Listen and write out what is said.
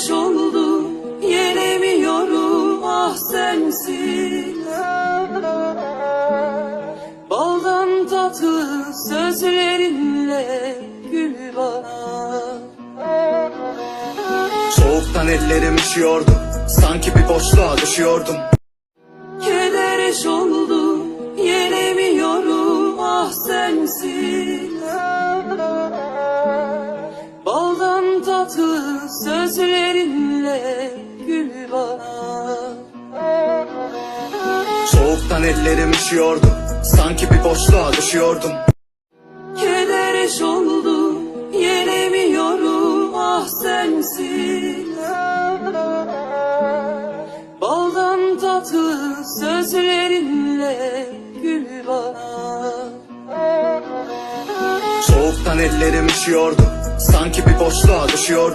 Kedereş oldu yenemiyorum ah sensiz. Baldan tatlı sözlerinle gül bana. Soğuktan ellerim üşüyordu Sanki bir boşluğa düşüyordum. Kedereş oldu tatlı sözlerinle gül bana. Soğuktan ellerim üşüyordu Sanki bir boşluğa düşüyordum. Kedereş oldu yenemiyorum ah sensiz. Baldan tatlı sözlerinle gül bana. Soğuktan ellerim üşüyordu Sanki bir boşluğa düşüyordum